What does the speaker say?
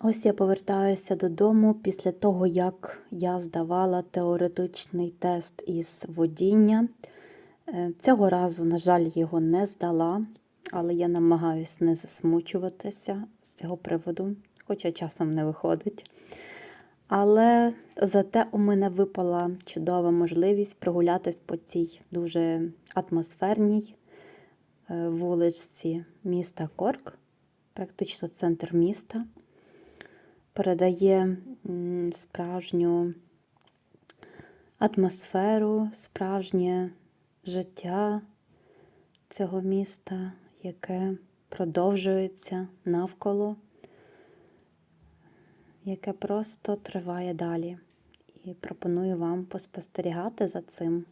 Ось я повертаюся додому після того, як я здавала теоретичний тест із водіння. Е, Цього разу, на жаль, його не здала, але я намагаюся не засмучуватися з цього приводу, хоча часом не виходить. Але зате у мене випала чудова можливість прогулятись по цій дуже атмосферній е, вуличці міста Корк, практично центр міста. Передає справжню атмосферу, справжнє життя цього міста, яке продовжується навколо, яке просто триває далі. І пропоную вам поспостерігати за цим.